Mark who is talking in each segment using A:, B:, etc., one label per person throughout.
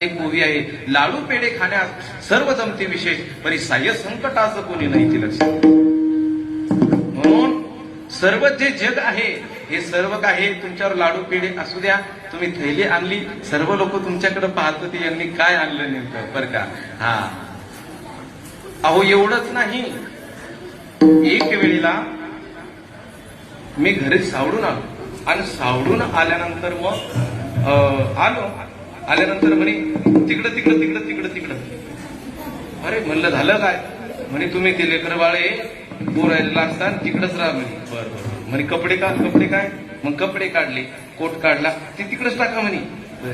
A: एक मूवी आहे लाडू पेढे खाण्यास सर्व जमते विशेष पण साह्य संकटाचं कोणी नाही ते लक्षात म्हणून सर्व जे जग आहे हे सर्व काही तुमच्यावर लाडू पेढे असू द्या तुम्ही थैली आणली सर्व लोक तुमच्याकडे पाहत होते यांनी काय आणलं नेमकं बर का? हा. अहो एवढंच नाही. एक वेळेला मी घरी सावडून आलो. आणि सावडून आल्यानंतर मग आलो. आल्यानंतर म्हणे तिकडं तिकडं तिकडं तिकडं तिकडं. अरे म्हणलं झालं काय? म्हणे तुम्ही ते लेकर बाळे बोरायला असतात तिकडच राहा म्हणे. बरं बरं म्हणे कपडे का कपडे काय? मग कपडे काढले कोट काढला ते तिकडंच टाका म्हणे.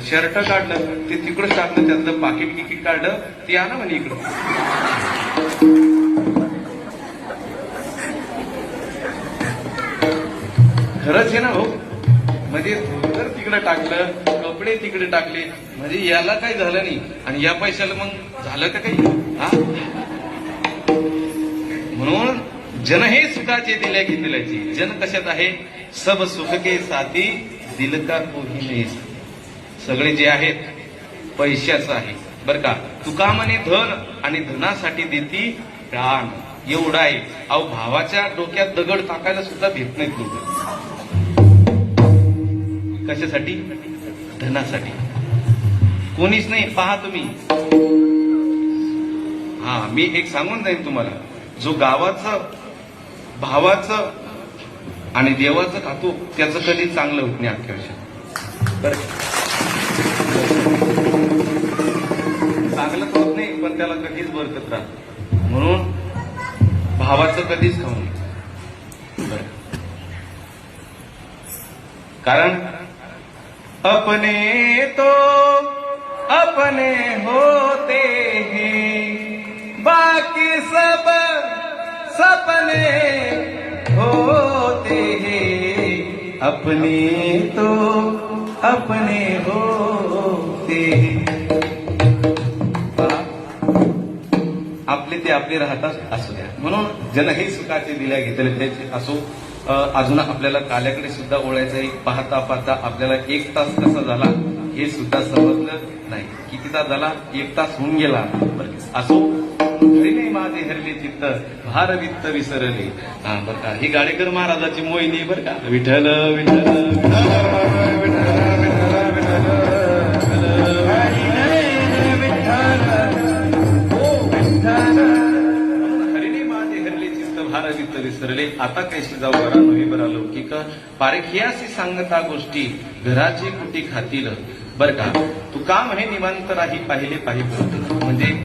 A: शर्ट काढलं ते तिकडंच टाकलं त्यातलं पाकिट किकीट काढलं ते आणा म्हणे इकडं. खरंच आहे ना भाऊ म्हणजे धोतर तिकडे टाकलं कपडे तिकडे टाकले. म्हणजे याला काही झालं नाही. आणि या पैशाला मग झालं का काही? हा? म्हणून जन हे सुखाचे दिल्या की दिल्याची. जन कशात आहे? सब सुख के साथी दिल का कोही नाही सगळे जे आहेत पैशाचं आहे. बर का? तुका म्हणे धन आणि धनासाठी देती प्राण. एवढा आहे. अहो भावाच्या डोक्यात दगड टाकायला सुद्धा भेट नाहीत लोक. कशासाठी? धनासाठी. कोणीच नाही. पहा तुम्ही. हा मी एक सांगून जाईन तुम्हाला. जो गावाचं भावाचं आणि देवाचं खातो त्याचं कधी चांगलं होत नाही अख्ख्या चांगलं होत नाही पण त्याला कधीच बरकत राहत म्हणून भावाचं कधीच खाऊ नये. कारण अपने तो अपने होते हैं। बाकी सब सपने होते हैं। अपने तो अपने होते आपले ते आपले राहतात असू द्या. म्हणून जन हे सुखाचे दिल्या घेतले त्याचे असो. अजून आपल्याला काल्याकडे सुद्धा ओळायचं आहे. पाहता पाहता आपल्याला एक तास कसा झाला हे सुद्धा समजलं नाही. किती तास झाला? एक तास होऊन गेला. असो. माझे हरले चित्त भार वित्त विसरले. हा बरं का. ही गाडेकर महाराजाची मोहिनी बरं का. विठल विठल विठ्ठल, विठ्ठल, भार विसरले आता कैसे जाऊ बरा नव्हे बरा लौकिक पारखियासी सांगता गोष्टी घराची कुटी खातील. बर का? तू का म्हणे निवांत राही पाहिले पाहिजे? म्हणजे